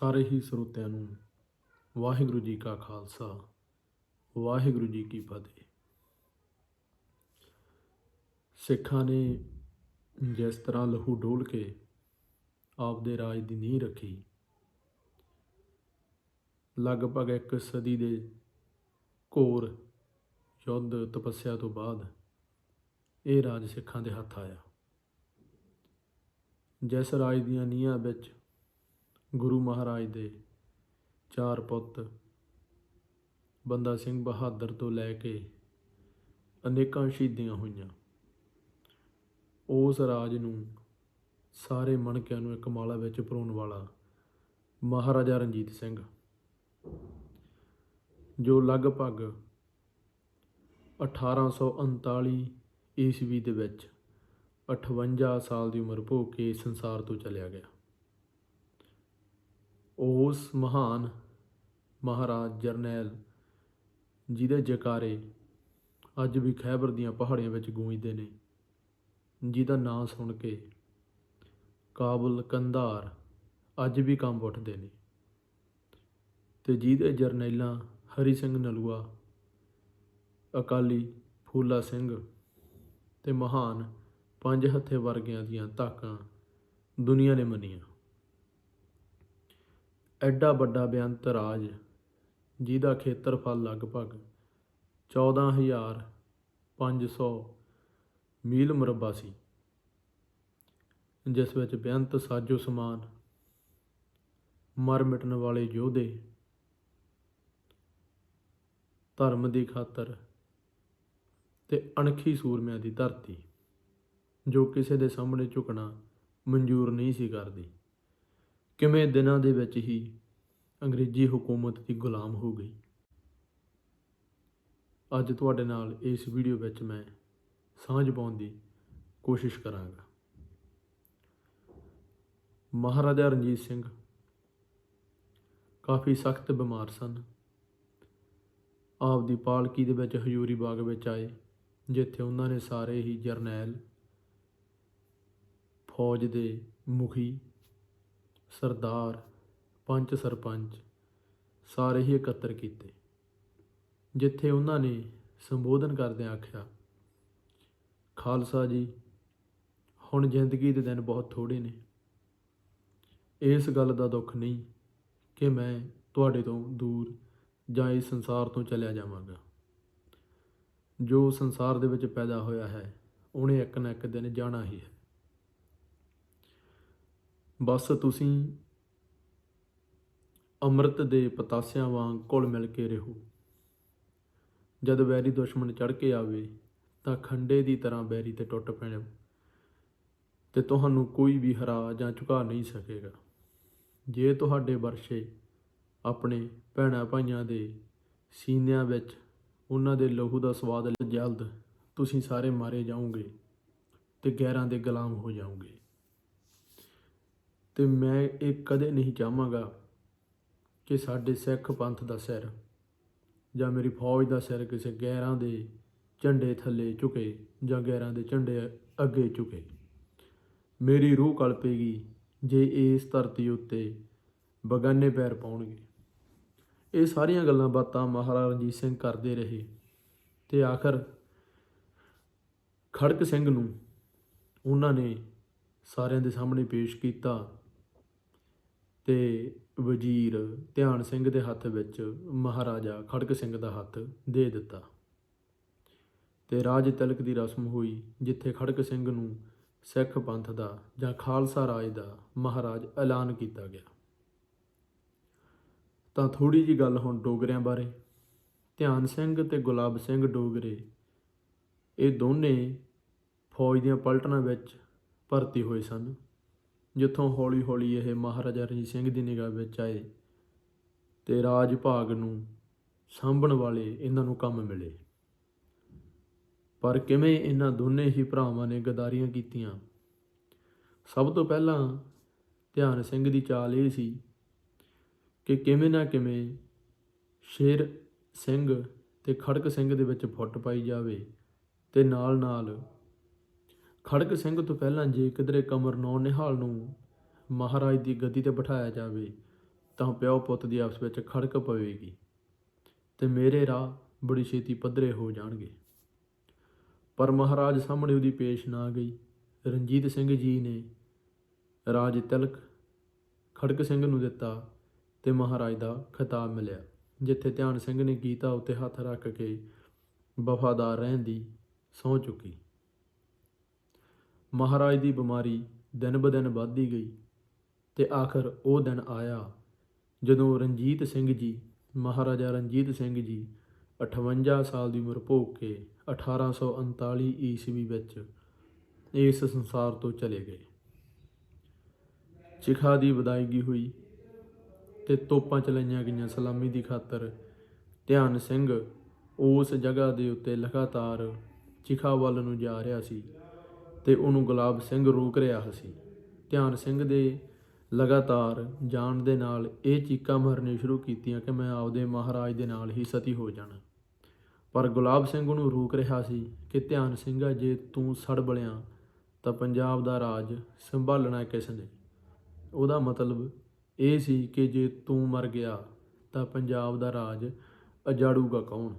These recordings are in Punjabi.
ਸਾਰੇ ਹੀ ਸਰੋਤਿਆਂ ਨੂੰ ਵਾਹਿਗੁਰੂ ਜੀ ਕਾ ਖਾਲਸਾ, ਵਾਹਿਗੁਰੂ ਜੀ ਕੀ ਫਤਿਹ। ਸਿੱਖਾਂ ਨੇ ਜਿਸ ਤਰ੍ਹਾਂ ਲਹੂ ਡੋਲ ਕੇ ਆਪਦੇ ਰਾਜ ਦੀ ਨੀਂਹ ਰੱਖੀ, ਲਗਭਗ ਇੱਕ ਸਦੀ ਦੇ ਘੋਰ ਯੁੱਧ ਤਪੱਸਿਆ ਤੋਂ ਬਾਅਦ ਇਹ ਰਾਜ ਸਿੱਖਾਂ ਦੇ ਹੱਥ ਆਇਆ। ਜਿਸ ਰਾਜ ਦੀਆਂ ਨੀਹਾਂ ਵਿੱਚ ਗੁਰੂ ਮਹਾਰਾਜ ਦੇ ਚਾਰ ਪੁੱਤ। ਬੰਦਾ ਸਿੰਘ ਬਹਾਦਰ ਤੋਂ ਲੈ ਕੇ ਅਨੇਕਾਂ ਸ਼ਹੀਦੀਆਂ ਹੋਈਆਂ। ਉਸ ਰਾਜ ਨੂੰ ਸਾਰੇ ਮਣਕਿਆਂ ਨੂੰ ਇੱਕ ਮਾਲਾ ਵਿੱਚ ਪਰੋਣ ਵਾਲਾ ਮਹਾਰਾਜਾ ਰਣਜੀਤ ਸਿੰਘ, ਜੋ ਲਗਭਗ 1839 ਈਸਵੀ ਦੇ ਵਿੱਚ 58 ਸਾਲ ਦੀ ਉਮਰ ਭੋਗ ਕੇ ਸੰਸਾਰ ਤੋਂ ਚਲਿਆ ਗਿਆ। ਉਸ ਮਹਾਨ ਮਹਾਰਾਜ ਜਰਨੈਲ ਜਿਹਦੇ ਜਕਾਰੇ ਅੱਜ ਵੀ ਖੈਬਰ ਦੀਆਂ ਪਹਾੜੀਆਂ ਵਿੱਚ ਗੂੰਜਦੇ ਨੇ, ਜਿਹਦਾ ਨਾਂ ਸੁਣ ਕੇ ਕਾਬਲ ਕੰਧਾਰ ਅੱਜ ਵੀ ਕੰਬ ਉੱਠਦੇ ਨੇ। ਤੇ ਜਿਹਦੇ ਜਰਨੈਲਾਂ ਹਰੀ ਸਿੰਘ ਨਲੂਆ, ਅਕਾਲੀ ਫੂਲਾ ਸਿੰਘ ਤੇ ਮਹਾਨ ਪੰਜ ਹੱਥੇ ਵਰਗਿਆਂ ਦੀਆਂ ਧਾਕਾਂ ਦੁਨੀਆ ਨੇ ਮੰਨੀਆਂ। ਐਡਾ ਵੱਡਾ ਬੇਅੰਤ ਰਾਜ, ਜਿਹਦਾ ਖੇਤਰਫਲ ਲਗਭਗ 14500 ਮੀਲ ਮੁਰੱਬਾ ਸੀ, ਜਿਸ ਵਿੱਚ ਬੇਅੰਤ ਸਾਜੋ ਸਮਾਨ ਮਰ ਮਿਟਣ ਵਾਲੇ ਯੋਧੇ ਧਰਮ ਦੀ ਖਾਤਰ ਤੇ ਅਣਖੀ ਸੂਰਮਿਆਂ ਦੀ ਧਰਤੀ, ਜੋ ਕਿਸੇ ਦੇ ਸਾਹਮਣੇ ਝੁਕਣਾ ਮਨਜ਼ੂਰ ਨਹੀਂ ਸੀ ਕਰਦੀ। ਕਿਵੇਂ ਦਿਨਾਂ ਦੇ ਵਿੱਚ ਹੀ ਅੰਗਰੇਜ਼ੀ ਹਕੂਮਤ ਦੀ ਗੁਲਾਮ ਹੋ ਗਈ। ਅੱਜ ਤੁਹਾਡੇ ਨਾਲ ਇਸ ਵੀਡੀਓ ਵਿੱਚ ਮੈਂ ਸਾਂਝ ਪਾਉਣ ਦੀ ਕੋਸ਼ਿਸ਼ ਕਰਾਂਗਾ। ਮਹਾਰਾਜਾ ਰਣਜੀਤ ਸਿੰਘ ਕਾਫੀ ਸਖਤ ਬਿਮਾਰ ਸਨ। ਆਪ ਦੀ ਪਾਲਕੀ ਦੇ ਵਿੱਚ ਹਜੂਰੀ ਬਾਗ ਵਿੱਚ ਆਏ, ਜਿੱਥੇ ਉਹਨਾਂ ਨੇ ਸਾਰੇ ਹੀ ਜਰਨੈਲ ਫੌਜ ਦੇ ਮੁਖੀ ਸਰਦਾਰ ਪੰਚ ਸਰਪੰਚ ਸਾਰੇ ਹੀ ਇਕੱਤਰ ਕੀਤੇ। ਜਿੱਥੇ ਉਹਨਾਂ ਨੇ ਸੰਬੋਧਨ ਕਰਦਿਆਂ ਆਖਿਆ, ਖਾਲਸਾ ਜੀ, ਹੁਣ ਜ਼ਿੰਦਗੀ ਦੇ ਦਿਨ ਬਹੁਤ ਥੋੜੇ ਨੇ। ਇਸ ਗੱਲ ਦਾ ਦੁੱਖ ਨਹੀਂ ਕਿ ਮੈਂ ਤੁਹਾਡੇ ਤੋਂ ਦੂਰ ਜਾਂ ਇਸ ਸੰਸਾਰ ਤੋਂ ਚਲਿਆ ਜਾਵਾਂਗਾ। ਜੋ ਸੰਸਾਰ ਦੇ ਵਿੱਚ ਪੈਦਾ ਹੋਇਆ ਹੈ, ਉਹਨੇ ਇੱਕ ਨਾ ਇੱਕ ਦਿਨ ਜਾਣਾ ਹੀ ਹੈ। ਬਸ ਤੁਸੀਂ ਅੰਮ੍ਰਿਤ ਦੇ ਪਤਾਸਿਆਂ ਵਾਂਗ ਘੁਲ ਮਿਲ ਕੇ ਰਹੋ। ਜਦ ਵੈਰੀ ਦੁਸ਼ਮਣ ਚੜ ਕੇ ਆਵੇ, ਤਾਂ ਖੰਡੇ ਦੀ ਤਰ੍ਹਾਂ ਬੈਰੀ ਤੇ ਟੁੱਟ ਪੈਣਾ ਤੇ ਤੁਹਾਨੂੰ ਕੋਈ ਵੀ ਹਰਾ ਜਾਂ ਝੁਕਾ ਨਹੀਂ ਸਕੇਗਾ। ਜੇ ਤੁਹਾਡੇ ਵਰਸ਼ੇ ਆਪਣੇ ਭੈਣਾਂ ਭਾਈਆਂ ਦੇ ਸੀਨਿਆਂ ਵਿੱਚ ਉਹਨਾਂ ਦੇ ਲਹੂ ਦਾ ਸਵਾਦ ਜਲਦ ਤੁਸੀਂ ਸਾਰੇ ਮਾਰੇ ਜਾਓਗੇ ਤੇ ਗੈਰਾਂ ਦੇ ਗੁਲਾਮ ਹੋ ਜਾਓਗੇ। ਤੇ ਮੈਂ ਇਹ ਕਦੇ ਨਹੀਂ ਚਾਹਾਂਗਾ ਕਿ ਸਾਡੇ ਸਿੱਖ ਪੰਥ ਦਾ ਸਿਰ ਜਾਂ ਮੇਰੀ ਫੌਜ ਦਾ ਸਿਰ ਕਿਸੇ ਗੈਰਾਂ ਦੇ ਝੰਡੇ ਥੱਲੇ ਝੁਕੇ ਜਾਂ ਗੈਰਾਂ ਦੇ ਝੰਡੇ ਅੱਗੇ ਝੁਕੇ। ਮੇਰੀ ਰੂਹ ਕਲਪੇਗੀ ਜੇ ਇਸ ਧਰਤੀ ਉੱਤੇ ਬਗਾਨੇ ਪੈਰ ਪਾਉਣਗੇ। ਇਹ ਸਾਰੀਆਂ ਗੱਲਾਂ ਬਾਤਾਂ ਮਹਾਰਾਜਾ ਰਣਜੀਤ ਸਿੰਘ ਕਰਦੇ ਰਹੇ ਤੇ ਆਖਰ ਖੜਕ ਸਿੰਘ ਨੂੰ ਉਹਨਾਂ ਨੇ ਸਾਰਿਆਂ ਦੇ ਸਾਹਮਣੇ ਪੇਸ਼ ਕੀਤਾ ਤੇ ਵਜ਼ੀਰ ਧਿਆਨ ਸਿੰਘ ਦੇ ਹੱਥ ਵਿੱਚ ਮਹਾਰਾਜਾ ਖੜਕ ਸਿੰਘ ਦਾ ਹੱਥ ਦੇ ਦਿੱਤਾ। ਤੇ ਰਾਜ ਤਿਲਕ ਦੀ ਰਸਮ ਹੋਈ, ਜਿੱਥੇ ਖੜਕ ਸਿੰਘ ਨੂੰ ਸਿੱਖ ਪੰਥ ਦਾ ਜਾਂ ਖਾਲਸਾ ਰਾਜ ਦਾ ਮਹਾਰਾਜ ਐਲਾਨ ਕੀਤਾ ਗਿਆ। ਤਾਂ ਥੋੜੀ ਜੀ ਗੱਲ ਹੁਣ ਡੋਗਰਿਆਂ ਬਾਰੇ। ਧਿਆਨ ਸਿੰਘ ਤੇ ਗੁਲਾਬ ਸਿੰਘ ਡੋਗਰੇ, ਇਹ ਦੋਨੇ ਫੌਜ ਦੀਆਂ ਪਲਟਨਾਂ ਵਿੱਚ ਭਰਤੀ ਹੋਏ ਸਨ। ਜਿੱਥੋਂ ਹੌਲੀ-ਹੌਲੀ ਇਹ ਮਹਾਰਾਜਾ ਰਣਜੀਤ ਸਿੰਘ ਦੀ ਨਿਗਾਹ ਵਿੱਚ ਆਏ ਤੇ ਰਾਜ ਭਾਗ ਨੂੰ ਸਾਂਭਣ ਵਾਲੇ ਇਹਨਾਂ ਨੂੰ ਕੰਮ ਮਿਲੇ। ਪਰ ਕਿਵੇਂ ਇਹਨਾਂ ਦੋਨੇ ਹੀ ਭਰਾਵਾਂ ਨੇ ਗਦਾਰੀਆਂ ਕੀਤੀਆਂ? ਸਭ ਤੋਂ ਪਹਿਲਾਂ ਧਿਆਨ ਸਿੰਘ ਦੀ ਚਾਲ ਇਹ ਸੀ ਕਿ ਕਿਵੇਂ ਨਾ ਕਿਵੇਂ ਸ਼ੇਰ ਸਿੰਘ ਤੇ ਖੜਕ ਸਿੰਘ ਦੇ ਵਿੱਚ ਫੁੱਟ ਪਾਈ ਜਾਵੇ ਤੇ ਨਾਲ ਨਾਲ ਖੜਕ ਸਿੰਘ ਤੋਂ ਪਹਿਲਾਂ ਜੇ ਕਿਧਰੇ ਕਮਰ ਨੌ ਨਿਹਾਲ ਨੂੰ ਮਹਾਰਾਜ ਦੀ ਗੱਦੀ ਤੇ ਬਿਠਾਇਆ ਜਾਵੇ, ਤਾਂ ਪਿਓ ਪੁੱਤ ਦੀ ਆਪਸ ਵਿੱਚ ਖੜਕ ਪਵੇਗੀ ਤੇ ਮੇਰੇ ਰਾਹ ਬੜੀ ਛੇਤੀ ਪੱਧਰੇ ਹੋ ਜਾਣਗੇ। ਪਰ ਮਹਾਰਾਜ ਸਾਹਮਣੇ ਉਹਦੀ ਪੇਸ਼ ਨਾ ਗਈ। ਰਣਜੀਤ ਸਿੰਘ ਜੀ ਨੇ ਰਾਜ ਤਿਲਕ ਖੜਕ ਸਿੰਘ ਨੂੰ ਦਿੱਤਾ ਤੇ ਮਹਾਰਾਜ ਦਾ ਖਿਤਾਬ ਮਿਲਿਆ, ਜਿੱਥੇ ਧਿਆਨ ਸਿੰਘ ਨੇ ਗੀਤਾ ਉੱਤੇ ਹੱਥ ਰੱਖ ਕੇ ਵਫਾਦਾਰ ਰਹਿਣ ਦੀ ਸਹੁੰ ਚੁੱਕੀ। ਮਹਾਰਾਜ ਦੀ ਬਿਮਾਰੀ ਦਿਨ ਬ ਦਿਨ ਵੱਧਦੀ ਗਈ ਤੇ ਆਖਰ ਉਹ ਦਿਨ ਆਇਆ ਜਦੋਂ ਰਣਜੀਤ ਸਿੰਘ ਜੀ, ਮਹਾਰਾਜਾ ਰਣਜੀਤ ਸਿੰਘ ਜੀ 58 ਸਾਲ ਦੀ ਉਮਰ ਭੋਗ ਕੇ 1839 ਈਸਵੀ ਵਿੱਚ ਇਸ ਸੰਸਾਰ ਤੋਂ ਚਲੇ ਗਏ। ਚਿਖਾ ਦੀ ਵਿਦਾਇਗੀ ਹੋਈ ਤੇ ਤੋਪਾਂ ਚਲਾਈਆਂ ਗਈਆਂ ਸਲਾਮੀ ਦੀ ਖਾਤਰ ਧਿਆਨ ਸਿੰਘ ਉਸ ਜਗ੍ਹਾ ਦੇ ਉੱਤੇ ਲਗਾਤਾਰ ਚਿਖਾ ਵੱਲ ਨੂੰ ਜਾ ਰਿਹਾ ਸੀ। ਤੇ ਉਹਨੂੰ ਗੁਲਾਬ ਸਿੰਘ ਰੋਕ ਰਿਹਾ ਸੀ। ਧਿਆਨ ਸਿੰਘ ਦੇ ਲਗਾਤਾਰ ਜਾਣ ਦੇ ਨਾਲ ਇਹ ਚੀਕਾਂ ਮਾਰਨੀਆਂ ਸ਼ੁਰੂ ਕੀਤੀਆਂ ਕਿ ਮੈਂ ਆਪਦੇ ਮਹਾਰਾਜ ਦੇ ਨਾਲ ਹੀ ਸਤੀ ਹੋ ਜਾਣਾ। ਪਰ ਗੁਲਾਬ ਸਿੰਘ ਉਹਨੂੰ ਰੋਕ ਰਿਹਾ ਸੀ ਕਿ ਧਿਆਨ ਸਿੰਘਾ, ਜੇ ਤੂੰ ਸੜ ਬਲਿਆ ਤਾਂ ਪੰਜਾਬ ਦਾ ਰਾਜ ਸੰਭਾਲਣਾ ਕਿਸ ਨੇ? ਉਹਦਾ ਮਤਲਬ ਇਹ ਸੀ ਕਿ ਜੇ ਤੂੰ ਮਰ ਗਿਆ ਤਾਂ ਪੰਜਾਬ ਦਾ ਰਾਜ ਅਜਾੜੂਗਾ ਕੌਣ?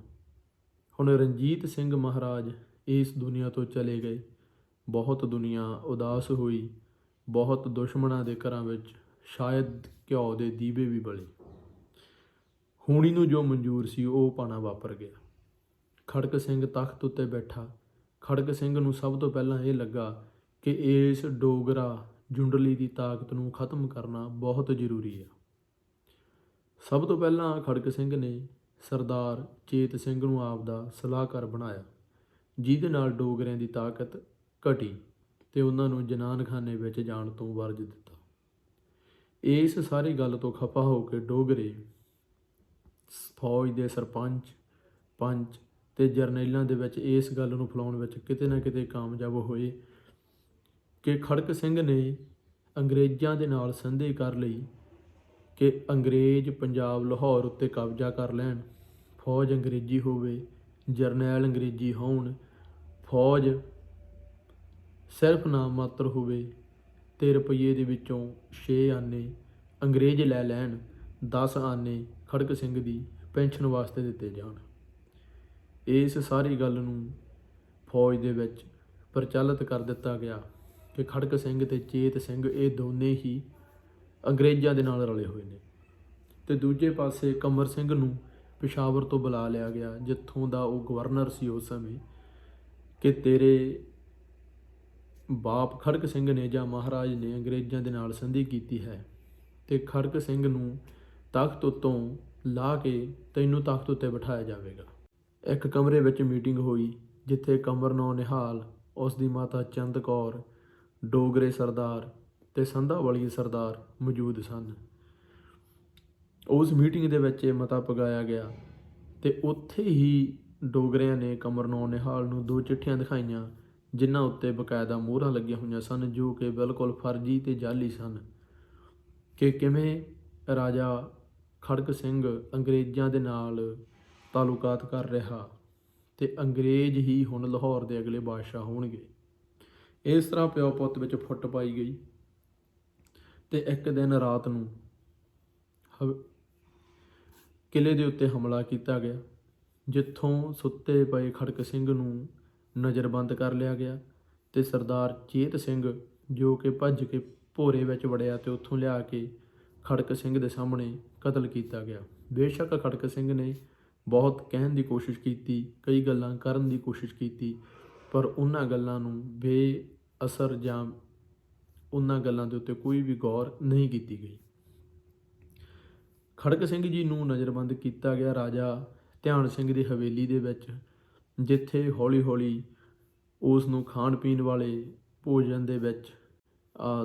ਹੁਣ ਰਣਜੀਤ ਸਿੰਘ ਮਹਾਰਾਜ ਇਸ ਦੁਨੀਆ ਤੋਂ ਚਲੇ ਗਏ। ਬਹੁਤ ਦੁਨੀਆ ਉਦਾਸ ਹੋਈ, ਬਹੁਤ ਦੁਸ਼ਮਣਾਂ ਦੇ ਘਰਾਂ ਵਿੱਚ ਸ਼ਾਇਦ ਘਿਓ ਦੇ ਦੀਵੇ ਵੀ ਬਲੇ। ਹੂਣੀ ਨੂੰ ਜੋ ਮਨਜ਼ੂਰ ਸੀ, ਉਹ ਪਾਣਾ ਵਾਪਰ ਗਿਆ। ਖੜਕ ਸਿੰਘ ਤਖਤ ਉੱਤੇ ਬੈਠਾ। ਖੜਕ ਸਿੰਘ ਨੂੰ ਸਭ ਤੋਂ ਪਹਿਲਾਂ ਇਹ ਲੱਗਾ ਕਿ ਇਸ ਡੋਗਰਾ ਜੁੰਡਲੀ ਦੀ ਤਾਕਤ ਨੂੰ ਖਤਮ ਕਰਨਾ ਬਹੁਤ ਜ਼ਰੂਰੀ ਹੈ ਸਭ ਤੋਂ ਪਹਿਲਾਂ ਖੜਕ ਸਿੰਘ ਨੇ ਸਰਦਾਰ ਚੇਤ ਸਿੰਘ ਨੂੰ ਆਪ ਦਾ ਸਲਾਹਕਾਰ ਬਣਾਇਆ, ਜਿਹਦੇ ਨਾਲ ਡੋਗਰਿਆਂ ਦੀ ਤਾਕਤ ਘਟੀ ਤੇ ਉਹਨਾਂ ਨੂੰ ਜਨਾਨਖਾਨੇ ਵਿੱਚ ਜਾਣ ਤੋਂ ਵਰਜ ਦਿੱਤਾ। ਇਸ ਸਾਰੀ ਗੱਲ ਤੋਂ ਖਫਾ ਹੋ ਕੇ ਡੋਗਰੇ, ਫੌਜ ਦੇ ਸਰਪੰਚ, ਪੰਚ ਤੇ ਜਰਨੈਲਾਂ ਦੇ ਵਿੱਚ ਇਸ ਗੱਲ ਨੂੰ ਫਲਾਉਣ ਵਿੱਚ ਕਿਤੇ ਨਾ ਕਿਤੇ ਕਾਮਯਾਬ ਹੋਏ ਕਿ ਖੜਕ ਸਿੰਘ ਨੇ ਅੰਗਰੇਜ਼ਾਂ ਦੇ ਨਾਲ ਸੰਧੀ ਕਰ ਲਈ ਕਿ ਅੰਗਰੇਜ਼ ਪੰਜਾਬ ਲਾਹੌਰ ਉੱਤੇ ਕਬਜ਼ਾ ਕਰ ਲੈਣ, ਫੌਜ ਅੰਗਰੇਜ਼ੀ ਹੋਵੇ, ਜਰਨੈਲ ਅੰਗਰੇਜ਼ੀ ਹੋਣ, ਫੌਜ ਸਿਰਫ ਨਾਮ ਮਾਤਰ ਹੋਵੇ ਤੇ ਰੁਪਈਏ ਦੇ ਵਿੱਚੋਂ 6 ਆਨੇ ਅੰਗਰੇਜ਼ ਲੈ ਲੈਣ 10 ਆਨੇ ਖੜਕ ਸਿੰਘ ਦੀ ਪੈਨਸ਼ਨ ਵਾਸਤੇ ਦਿੱਤੇ ਜਾਣ। ਇਸ ਸਾਰੀ ਗੱਲ ਨੂੰ ਫੌਜ ਦੇ ਵਿੱਚ ਪ੍ਰਚਲਿਤ ਕਰ ਦਿੱਤਾ ਗਿਆ ਕਿ ਖੜਕ ਸਿੰਘ ਤੇ ਚੇਤ ਸਿੰਘ ਇਹ ਦੋਨੇ ਹੀ ਅੰਗਰੇਜ਼ਾਂ ਦੇ ਨਾਲ ਰਲੇ ਹੋਏ ਨੇ ਤੇ ਦੂਜੇ ਪਾਸੇ ਕਮਰ ਸਿੰਘ ਨੂੰ ਪਿਸ਼ਾਵਰ ਤੋਂ ਬੁਲਾ ਲਿਆ ਗਿਆ, ਜਿੱਥੋਂ ਦਾ ਉਹ ਗਵਰਨਰ ਸੀ ਉਸ ਸਮੇਂ ਕਿ ਤੇਰੇ ਬਾਪ ਖੜਕ ਸਿੰਘ ਨੇ ਜਾਂ ਮਹਾਰਾਜ ਨੇ ਅੰਗਰੇਜ਼ਾਂ ਦੇ ਨਾਲ ਸੰਧੀ ਕੀਤੀ ਹੈ ਤੇ ਖੜਕ ਸਿੰਘ ਨੂੰ ਤਖਤ ਉੱਤੋਂ ਲਾ ਕੇ ਤੈਨੂੰ ਤਖਤ ਉੱਤੇ ਬਿਠਾਇਆ ਜਾਵੇਗਾ। ਇੱਕ ਕਮਰੇ ਵਿੱਚ ਮੀਟਿੰਗ ਹੋਈ, ਜਿੱਥੇ ਕਮਰਨੋ ਨਿਹਾਲ, ਉਸ ਦੀ ਮਾਤਾ ਚੰਦ ਕੌਰ, ਡੋਗਰੇ ਸਰਦਾਰ ਤੇ ਸੰਧਾ ਵਾਲੀ ਸਰਦਾਰ ਮੌਜੂਦ ਸਨ। ਉਸ ਮੀਟਿੰਗ ਦੇ ਵਿੱਚ ਇਹ ਮਤਾ ਪਗਾਇਆ ਗਿਆ ਤੇ ਉੱਥੇ ਹੀ ਡੋਗਰਿਆਂ ਨੇ ਕਮਰਨੋ ਨਿਹਾਲ ਨੂੰ ਦੋ ਚਿੱਠੀਆਂ ਦਿਖਾਈਆਂ ਜਿਨ੍ਹਾਂ ਉੱਤੇ ਬਕਾਇਦਾ ਮੋਹਰਾਂ ਲੱਗੀਆਂ ਹੋਈਆਂ ਸਨ, ਜੋ ਕਿ ਬਿਲਕੁਲ ਫਰਜ਼ੀ ਤੇ ਜਾਲੀ ਸਨ ਕਿ ਕਿਵੇਂ ਰਾਜਾ ਖੜਕ ਸਿੰਘ ਅੰਗਰੇਜ਼ਾਂ ਦੇ ਨਾਲ ਤਾਲੁਕਾਤ ਕਰ ਰਿਹਾ ਤੇ ਅੰਗਰੇਜ਼ ਹੀ ਹੁਣ ਲਾਹੌਰ ਦੇ ਅਗਲੇ ਬਾਦਸ਼ਾਹ ਹੋਣਗੇ। ਇਸ ਤਰ੍ਹਾਂ ਪਿਓ ਪੁੱਤ ਵਿੱਚ ਫੁੱਟ ਪਾਈ ਗਈ ਤੇ ਇੱਕ ਦਿਨ ਰਾਤ ਨੂੰ ਹਵ- ਕਿਲੇ ਦੇ ਉੱਤੇ ਹਮਲਾ ਕੀਤਾ ਗਿਆ, ਜਿੱਥੋਂ ਸੁੱਤੇ ਪਏ ਖੜਕ ਸਿੰਘ ਨੂੰ ਨਜ਼ਰਬੰਦ ਕਰ ਲਿਆ ਗਿਆ ਤੇ ਸਰਦਾਰ ਚੇਤ ਸਿੰਘ ਜੋ ਕਿ ਭੱਜ ਕੇ ਭੋਰੇ ਵਿੱਚ ਵੜਿਆ ਤੇ ਉੱਥੋਂ ਲਿਆ ਕੇ ਖੜਕ ਸਿੰਘ ਦੇ ਸਾਹਮਣੇ ਕਤਲ ਕੀਤਾ ਗਿਆ। ਬੇਸ਼ੱਕ ਖੜਕ ਸਿੰਘ ਨੇ ਬਹੁਤ ਕਹਿਣ ਦੀ ਕੋਸ਼ਿਸ਼ ਕੀਤੀ, ਕਈ ਗੱਲਾਂ ਕਰਨ ਦੀ ਕੋਸ਼ਿਸ਼ ਕੀਤੀ, ਪਰ ਉਹਨਾਂ ਗੱਲਾਂ ਨੂੰ ਬੇਅਸਰ ਜਾਂ ਉਹਨਾਂ ਗੱਲਾਂ ਦੇ ਉੱਤੇ ਕੋਈ ਵੀ ਗੌਰ ਨਹੀਂ ਕੀਤੀ ਗਈ। ਖੜਕ ਸਿੰਘ ਜੀ ਨੂੰ ਨਜ਼ਰਬੰਦ ਕੀਤਾ ਗਿਆ। ਰਾਜਾ ਧਿਆਨ ਸਿੰਘ ਦੀ ਹਵੇਲੀ ਦੇ ਵਿੱਚ ਜਿੱਥੇ ਹੌਲੀ-ਹੌਲੀ ਉਸ ਨੂੰ ਖਾਣ ਪੀਣ ਵਾਲੇ ਭੋਜਨ ਦੇ ਵਿੱਚ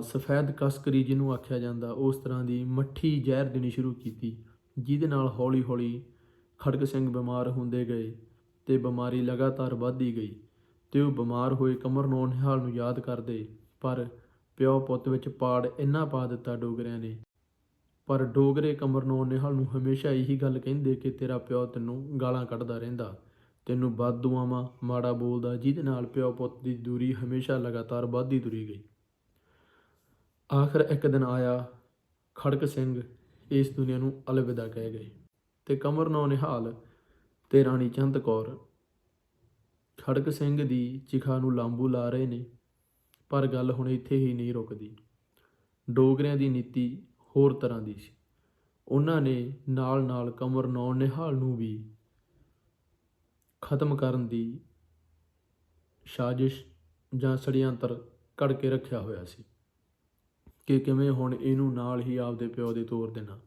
ਸਫੈਦ ਕਸਕਰੀ ਜਿਹਨੂੰ ਆਖਿਆ ਜਾਂਦਾ, ਉਸ ਤਰ੍ਹਾਂ ਦੀ ਮੱਠੀ ਜ਼ਹਿਰ ਦੇਣੀ ਸ਼ੁਰੂ ਕੀਤੀ, ਜਿਹਦੇ ਨਾਲ ਹੌਲੀ-ਹੌਲੀ ਖੜਕ ਸਿੰਘ ਬਿਮਾਰ ਹੁੰਦੇ ਗਏ ਤੇ ਬਿਮਾਰੀ ਲਗਾਤਾਰ ਵੱਧਦੀ ਗਈ ਤੇ ਉਹ ਬਿਮਾਰ ਹੋਏ ਕਮਰਨੋਂ ਨਿਹਾਲ ਨੂੰ ਯਾਦ ਕਰਦੇ, ਪਰ ਪਿਓ ਪੁੱਤ ਵਿੱਚ ਪਾੜ ਇੰਨਾ ਪਾ ਦਿੱਤਾ ਡੋਗਰਿਆਂ ਨੇ। ਪਰ ਡੋਗਰੇ ਕਮਰਨੋਂ ਨਿਹਾਲ ਨੂੰ ਹਮੇਸ਼ਾ ਇਹੀ ਗੱਲ ਕਹਿੰਦੇ ਕਿ ਤੇਰਾ ਪਿਓ ਤੈਨੂੰ ਗਾਲਾਂ ਕੱਢਦਾ ਰਹਿੰਦਾ। ਤੈਨੂੰ ਵੱਧ ਦੁਆਵਾਂ, ਮਾੜਾ ਬੋਲਦਾ, ਜਿਹਦੇ ਨਾਲ ਪਿਓ ਪੁੱਤ ਦੀ ਦੂਰੀ ਹਮੇਸ਼ਾ ਲਗਾਤਾਰ ਵੱਧਦੀ ਤੁਰੀ ਗਈ। ਆਖਰ ਇੱਕ ਦਿਨ ਆਇਆ, ਖੜਕ ਸਿੰਘ ਇਸ ਦੁਨੀਆ ਨੂੰ ਅਲਵਿਦਾ ਕਹਿ ਗਏ ਤੇ ਕਮਰ ਨੌ ਨਿਹਾਲ ਤੇ ਰਾਣੀ ਚੰਦ ਕੌਰ। ਖੜਕ ਸਿੰਘ ਦੀ ਚਿਖਾ ਨੂੰ ਲਾਂਬੂ ਲਾ ਰਹੇ ਨੇ, ਪਰ ਗੱਲ ਹੁਣ ਇੱਥੇ ਹੀ ਨਹੀਂ ਰੁਕਦੀ। ਡੋਗਰਿਆਂ ਦੀ ਨੀਤੀ ਹੋਰ ਤਰ੍ਹਾਂ ਦੀ ਸੀ। ਉਹਨਾਂ ਨੇ ਨਾਲ-ਨਾਲ ਕਮਰ ਨੌ ਨਿਹਾਲ ਨੂੰ ਵੀ ਖਤਮ ਕਰਨ ਦੀ ਸਾਜ਼ਿਸ਼ ਜਾਂ ષਡਯੰਤਰ ਘੜ ਕੇ ਰੱਖਿਆ ਹੋਇਆ ਸੀ ਕਿ ਕਿਵੇਂ ਹੁਣ ਇਹਨੂੰ ਨਾਲ ਹੀ ਆਪਦੇ ਪਿਓ ਦੇ ਤੋਰ ਦੇਣਾ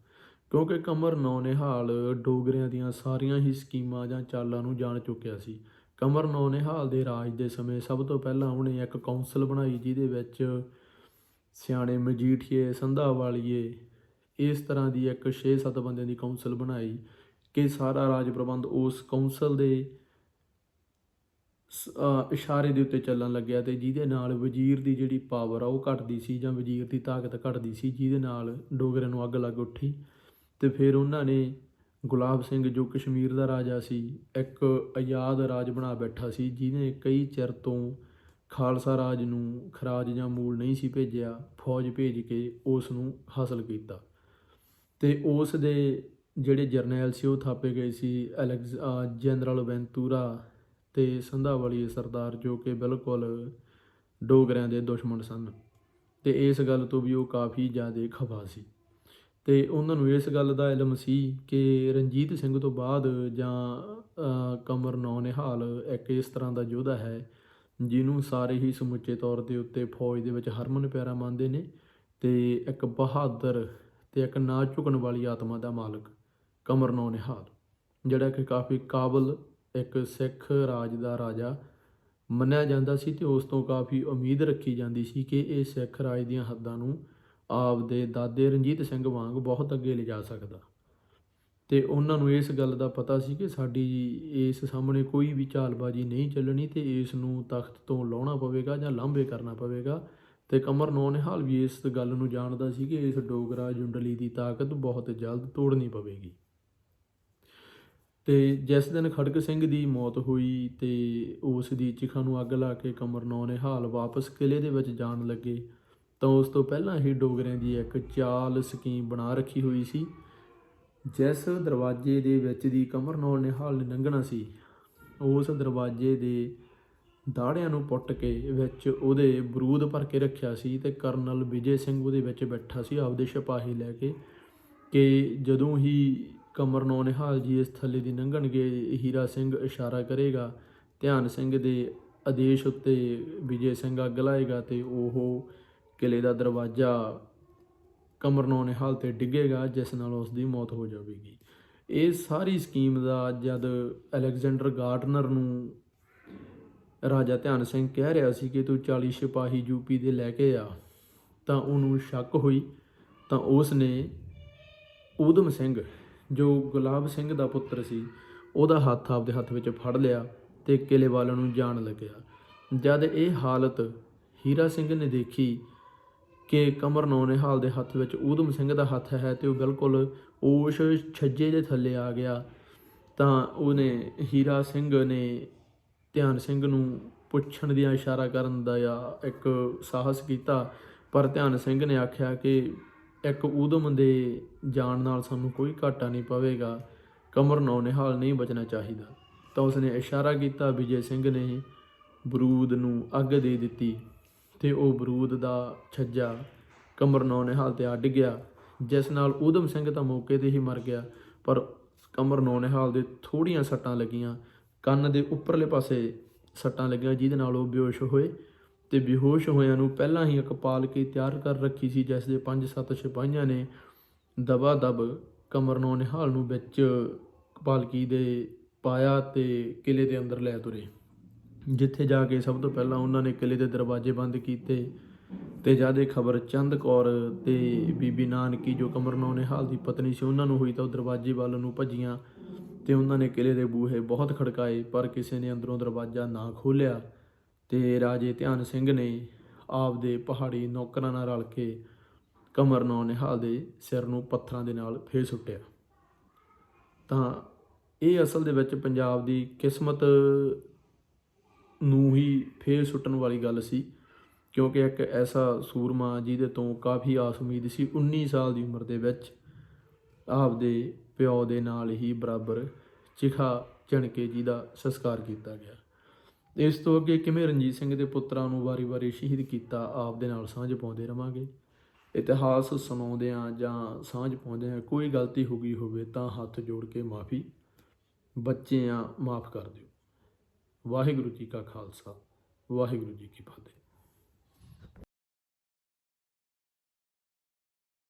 ਕਿਉਂਕਿ ਕਮਰ ਨੌ ਨਿਹਾਲ ਡੋਗਰਿਆਂ ਦੀਆਂ ਸਾਰੀਆਂ ਹੀ ਸਕੀਮਾਂ ਜਾਂ ਚਾਲਾਂ ਨੂੰ ਜਾਣ ਚੁੱਕਿਆ ਸੀ। ਕਮਰ ਨੌ ਨਿਹਾਲ ਦੇ ਰਾਜ ਦੇ ਸਮੇਂ ਸਭ ਤੋਂ ਪਹਿਲਾਂ ਉਹਨੇ ਇੱਕ ਕੌਂਸਲ ਬਣਾਈ ਜਿਹਦੇ ਵਿੱਚ ਸਿਆਣੇ ਮਜੀਠੀਏ ਸੰਧਾ ਵਾਲੀਏ ਇਸ ਤਰ੍ਹਾਂ ਦੀ ਇੱਕ 6-7 ਬੰਦਿਆਂ ਦੀ ਕੌਂਸਲ ਬਣਾਈ ਕਿ ਸਾਰਾ ਰਾਜ ਪ੍ਰਬੰਧ ਉਸ ਕੌਂਸਲ ਦੇ ਇਸ਼ਾਰੇ ਦੇ ਉੱਤੇ ਚੱਲਣ ਲੱਗਿਆ ਅਤੇ ਜਿਹਦੇ ਨਾਲ ਵਜ਼ੀਰ ਦੀ ਜਿਹੜੀ ਪਾਵਰ ਆ ਉਹ ਘਟਦੀ ਸੀ ਜਾਂ ਵਜ਼ੀਰ ਦੀ ਤਾਕਤ ਘਟਦੀ ਸੀ, ਜਿਹਦੇ ਨਾਲ ਡੋਗਰਿਆਂ ਨੂੰ ਅੱਗ ਲੱਗ ਉੱਠੀ ਅਤੇ ਫਿਰ ਉਹਨਾਂ ਨੇ ਗੁਲਾਬ ਸਿੰਘ ਜੋ ਕਸ਼ਮੀਰ ਦਾ ਰਾਜਾ ਸੀ, ਇੱਕ ਆਜ਼ਾਦ ਰਾਜ ਬਣਾ ਬੈਠਾ ਸੀ, ਜਿਹਨੇ ਕਈ ਚਿਰ ਤੋਂ ਖਾਲਸਾ ਰਾਜ ਨੂੰ ਖਰਾਜ ਜਾਂ ਮੂਲ ਨਹੀਂ ਸੀ ਭੇਜਿਆ, ਫੌਜ ਭੇਜ ਕੇ ਉਸ ਨੂੰ ਹਾਸਲ ਕੀਤਾ ਤੇ ਉਸ ਦੇ ਜਿਹੜੇ ਜਰਨੈਲ ਸੀ ਉਹ ਥਾਪੇ ਗਏ ਸੀ ਐਲੈਕਸ ਜਨਰਲ ਵੈਂਤੂਰਾ ਤੇ ਸੰਧਾਵਾਲੀ ਸਰਦਾਰ ਜੋ ਕਿ ਬਿਲਕੁਲ ਡੋਗਰਿਆਂ ਦੇ ਦੁਸ਼ਮਣ ਸਨ। ਤੇ ਇਸ ਗੱਲ ਤੋਂ ਵੀ ਉਹ ਕਾਫੀ ਜ਼ਿਆਦਾ ਖਫਾ ਸੀ। ਤੇ ਉਹਨਾਂ ਨੂੰ ਇਸ ਗੱਲ ਦਾ ਇਲਮ ਸੀ ਕਿ ਰਣਜੀਤ ਸਿੰਘ ਤੋਂ ਬਾਅਦ ਜਾਂ ਕਮਰ ਨੌ ਨਿਹਾਲ ਇੱਕ ਇਸ ਤਰ੍ਹਾਂ ਦਾ ਯੋਧਾ ਹੈ, ਜਿਹਨੂੰ ਸਾਰੇ ਹੀ ਸਮੁੱਚੇ ਤੌਰ ਦੇ ਉੱਤੇ ਫੌਜ ਦੇ ਵਿੱਚ ਹਰਮਨ ਪਿਆਰਾ ਮੰਨਦੇ ਨੇ ਤੇ ਇੱਕ ਬਹਾਦਰ ਤੇ ਇੱਕ ਨਾ ਝੁਕਣ ਵਾਲੀ ਆਤਮਾ ਦਾ ਮਾਲਕ ਕਮਰ ਨੌ ਨਿਹਾਲ ਜਿਹੜਾ ਕਿ ਕਾਫੀ ਕਾਬਲ ਇੱਕ ਸਿੱਖ ਰਾਜ ਦਾ ਰਾਜਾ ਮੰਨਿਆ ਜਾਂਦਾ ਸੀ ਤੇ ਉਸ ਤੋਂ ਕਾਫੀ ਉਮੀਦ ਰੱਖੀ ਜਾਂਦੀ ਸੀ ਕਿ ਇਹ ਸਿੱਖ ਰਾਜ ਦੀਆਂ ਹੱਦਾਂ ਨੂੰ ਆਪ ਦੇ ਦਾਦੇ ਰਣਜੀਤ ਸਿੰਘ ਵਾਂਗ ਬਹੁਤ ਅੱਗੇ ਲਿਜਾ ਸਕਦਾ। ਤੇ ਉਹਨਾਂ ਨੂੰ ਇਸ ਗੱਲ ਦਾ ਪਤਾ ਸੀ ਕਿ ਸਾਡੀ ਇਸ ਸਾਹਮਣੇ ਕੋਈ ਵੀ ਝਾਲਬਾਜ਼ੀ ਨਹੀਂ ਚੱਲਣੀ ਤੇ ਇਸ ਨੂੰ ਤਖਤ ਤੋਂ ਲਾਉਣਾ ਪਵੇਗਾ ਜਾਂ ਲਾਂਭੇ ਕਰਨਾ ਪਵੇਗਾ। ਤੇ ਕਮਰ ਨੌ ਨਿਹਾਲ ਵੀ ਇਸ ਗੱਲ ਨੂੰ ਜਾਣਦਾ ਸੀ ਕਿ ਇਸ ਡੋਗਰਾ ਜੁੰਡਲੀ ਦੀ ਤਾਕਤ ਬਹੁਤ ਜਲਦ ਤੋੜਨੀ ਪਵੇਗੀ। ਤੇ ਜਿਸ ਦਿਨ ਖੜਕ ਸਿੰਘ ਦੀ ਮੌਤ ਹੋਈ ਤੇ ਉਸ ਦੀ ਚਿਖਾ ਨੂੰ ਅੱਗ ਲਾ ਕੇ ਕਮਰਨੌ ਨਿਹਾਲ ਵਾਪਸ ਕਿਲੇ ਦੇ ਵਿੱਚ ਜਾਣ ਲੱਗੇ, ਤਾਂ ਉਸ ਤੋਂ ਪਹਿਲਾਂ ਹੀ ਡੋਗਰਿਆਂ ਦੀ ਇੱਕ ਚਾਲ ਸਕੀਮ ਬਣਾ ਰੱਖੀ ਹੋਈ ਸੀ, ਜਿਸ ਦਰਵਾਜ਼ੇ ਦੇ ਵਿੱਚ ਦੀ ਕਮਰਨੌ ਨਿਹਾਲ ਨੇ ਲੰਘਣਾ ਸੀ। ਉਸ ਦਰਵਾਜ਼ੇ ਦੇ ਦਾੜਿਆਂ ਨੂੰ ਪੁੱਟ ਕੇ ਵਿੱਚ ਉਹਦੇ ਬਰੂਦ ਭਰ ਕੇ ਰੱਖਿਆ ਸੀ ਤੇ ਕਰਨਲ ਵਿਜੇ ਸਿੰਘ ਉਹਦੇ ਵਿੱਚ ਬੈਠਾ ਸੀ, ਆਪਦੇ ਸਿਪਾਹੀ ਲੈ ਕੇ, ਕਿ ਜਦੋਂ ਹੀ ਕਮਰ ਨੌ ਨਿਹਾਲ ਜੀ ਇਸ ਥੱਲੇ ਦੀ ਲੰਘਣਗੇ ਹੀਰਾ ਸਿੰਘ ਇਸ਼ਾਰਾ ਕਰੇਗਾ, ਧਿਆਨ ਸਿੰਘ ਦੇ ਆਦੇਸ਼ ਉੱਤੇ ਵਿਜੇ ਸਿੰਘ ਅੱਗ ਲਾਏਗਾ ਤੇ ਉਹ ਕਿਲੇ ਦਾ ਦਰਵਾਜ਼ਾ ਕਮਰ ਨੌ ਨਿਹਾਲ ਤੇ ਡਿੱਗੇਗਾ, ਜਿਸ ਨਾਲ ਉਸ ਦੀ ਮੌਤ ਹੋ ਜਾਵੇਗੀ। ਇਹ ਸਾਰੀ ਸਕੀਮ ਦਾ ਜਦ ਅਲੈਗਜ਼ੈਂਡਰ ਗਾਰਡਨਰ ਨੂੰ ਰਾਜਾ ਧਿਆਨ ਸਿੰਘ ਕਹਿ ਰਿਹਾ ਸੀ ਕਿ ਤੂੰ 40 ਸਿਪਾਹੀ ਯੂਪੀ ਦੇ ਲੈ ਕੇ ਆ, ਤਾਂ ਉਹਨੂੰ ਸ਼ੱਕ ਹੋਈ, ਤਾਂ ਉਸ ਨੇ ਊਧਮ ਸਿੰਘ ਜੋ ਗੁਲਾਬ ਸਿੰਘ ਦਾ ਪੁੱਤਰ ਸੀ, ਉਹਦਾ ਹੱਥ ਆਪਦੇ ਹੱਥ ਵਿੱਚ ਫੜ ਲਿਆ ਤੇ ਕਿਲੇ ਵੱਲ ਨੂੰ ਜਾਣ ਲੱਗਿਆ। ਜਦ ਇਹ ਹਾਲਤ ਹੀਰਾ ਸਿੰਘ ਨੇ ਦੇਖੀ ਕਿ ਕਮਰ ਨੌਨਿਹਾਲ ਦੇ ਹੱਥ ਵਿੱਚ ਊਧਮ ਸਿੰਘ ਦਾ ਹੱਥ ਹੈ ਤੇ ਉਹ ਬਿਲਕੁਲ ਉਸ ਛੱਜੇ ਦੇ ਥੱਲੇ ਆ ਗਿਆ, ਤਾਂ ਉਹਨੇ ਹੀਰਾ ਸਿੰਘ ਨੇ ਧਿਆਨ ਸਿੰਘ ਨੂੰ ਪੁੱਛਣ ਦੀਆਂ ਇਸ਼ਾਰਾ ਕਰਨ ਦਾ ਜਾਂ ਇੱਕ ਸਾਹਸ ਕੀਤਾ, ਪਰ ਧਿਆਨ ਸਿੰਘ ਨੇ ਆਖਿਆ ਕਿ ਇੱਕ ਊਧਮ ਦੇ ਜਾਣ ਨਾਲ ਸਾਨੂੰ ਕੋਈ ਘਾਟਾ ਨਹੀਂ ਪਵੇਗਾ। ਕਮਰ ਨੌ ਨਿਹਾਲ ਨਹੀਂ ਬਚਣਾ ਚਾਹੀਦਾ। ਤਾਂ ਉਸਨੇ ਇਸ਼ਾਰਾ ਕੀਤਾ, ਵਿਜੇ ਸਿੰਘ ਨੇ ਬਰੂਦ ਨੂੰ ਅੱਗ ਦੇ ਦਿੱਤੀ ਤੇ ਉਹ ਬਰੂਦ ਦਾ ਛੱਜਾ ਕਮਰ ਨੌ ਨਿਹਾਲ ਤੇ ਅੱਡ ਗਿਆ, ਜਿਸ ਨਾਲ ਊਧਮ ਸਿੰਘ ਤਾਂ ਮੌਕੇ ਤੇ ਹੀ ਮਰ ਗਿਆ, ਪਰ ਕਮਰ ਨੌ ਨਿਹਾਲ ਦੇ ਥੋੜੀਆਂ ਸੱਟਾਂ ਲੱਗੀਆਂ। ਕੰਨ ਦੇ ਉੱਪਰਲੇ ਪਾਸੇ ਸੱਟਾਂ ਲੱਗੀਆਂ, ਜਿਹਦੇ ਨਾਲ ਉਹ ਬੇਹੋਸ਼ ਹੋਏ। ਤੇ ਬੇਹੋਸ਼ ਹੋਇਆਂ ਨੂੰ ਪਹਿਲਾਂ ਹੀ ਇੱਕ ਪਾਲਕੀ ਤਿਆਰ ਕਰ ਰੱਖੀ ਸੀ, ਜਿਸ ਦੇ 5-7 ਸਿਪਾਹੀਆਂ ਨੇ ਦਬਾ ਦਬ ਕਮਰਨੌ ਨਿਹਾਲ ਨੂੰ ਵਿੱਚ ਪਾਲਕੀ ਦੇ ਪਾਇਆ ਤੇ ਕਿਲੇ ਦੇ ਅੰਦਰ ਲੈ ਤੁਰੇ। ਜਿੱਥੇ ਜਾ ਕੇ ਸਭ ਤੋਂ ਪਹਿਲਾਂ ਉਹਨਾਂ ਨੇ ਕਿਲੇ ਦੇ ਦਰਵਾਜ਼ੇ ਬੰਦ ਕੀਤੇ ਤੇ ਜਦ ਇਹ ਖਬਰ ਚੰਦ ਕੌਰ ਤੇ ਬੀਬੀ ਨਾਨਕੀ, ਜੋ ਕਮਰ ਨੌ ਨਿਹਾਲ ਦੀ ਪਤਨੀ ਸੀ, ਉਹਨਾਂ ਨੂੰ ਹੋਈ ਤਾਂ ਉਹ ਦਰਵਾਜ਼ੇ ਵੱਲ ਨੂੰ ਭੱਜੀਆਂ ਤੇ ਉਹਨਾਂ ਨੇ ਕਿਲੇ ਦੇ ਬੂਹੇ ਬਹੁਤ ਖੜਕਾਏ, ਪਰ ਕਿਸੇ ਨੇ ਅੰਦਰੋਂ ਦਰਵਾਜ਼ਾ ਨਾ ਖੋਲ੍ਹਿਆ। ਤੇ ਰਾਜੇ ਧਿਆਨ ਸਿੰਘ ਨੇ ਆਪਦੇ ਪਹਾੜੀ ਨੌਕਰਾਂ ਨਾਲ ਰਲ ਕੇ ਕਮਰ ਨੌ ਨਿਹਾਲ ਦੇ ਸਿਰ ਨੂੰ ਪੱਥਰਾਂ ਦੇ ਨਾਲ ਫੇਰ ਸੁੱਟਿਆ। ਤਾਂ ਇਹ ਅਸਲ ਦੇ ਵਿੱਚ ਪੰਜਾਬ ਦੀ ਕਿਸਮਤ ਨੂੰ ਹੀ ਫੇਰ ਸੁੱਟਣ ਵਾਲੀ ਗੱਲ ਸੀ, ਕਿਉਂਕਿ ਇੱਕ ਐਸਾ ਸੂਰਮਾ ਜਿਹਦੇ ਤੋਂ ਕਾਫੀ ਆਸ ਉਮੀਦ ਸੀ 19 ਸਾਲ ਦੀ ਉਮਰ ਦੇ ਵਿੱਚ ਆਪਦੇ ਪਿਓ ਦੇ ਨਾਲ ਹੀ ਬਰਾਬਰ ਚਿਖਾ ਚਣਕੇ ਜੀ ਦਾ ਸੰਸਕਾਰ ਕੀਤਾ ਗਿਆ। ਇਸ ਤੋਂ ਅੱਗੇ ਕਿਵੇਂ ਰਣਜੀਤ ਸਿੰਘ ਦੇ ਪੁੱਤਰਾਂ ਨੂੰ ਵਾਰੀ-ਵਾਰੀ ਸ਼ਹੀਦ ਕੀਤਾ ਆਪ ਦੇ ਨਾਲ ਸਾਂਝ ਪਾਉਂਦੇ ਰਵਾਂਗੇ? ਇਤਿਹਾਸ ਸੁਣਾਉਂਦਿਆਂ ਜਾਂ ਸਾਂਝ ਪਾਉਂਦਿਆਂ ਕੋਈ ਗਲਤੀ ਹੋ ਗਈ ਹੋਵੇ ਤਾਂ ਹੱਥ ਜੋੜ ਕੇ ਮਾਫੀ ਬੱਚੇ ਆ ਮਾਫ ਕਰ ਦਿਓ। ਵਾਹਿਗੁਰੂ ਜੀ ਕਾ ਖਾਲਸਾ, ਵਾਹਿਗੁਰੂ ਜੀ ਕੀ ਫਤਿਹ।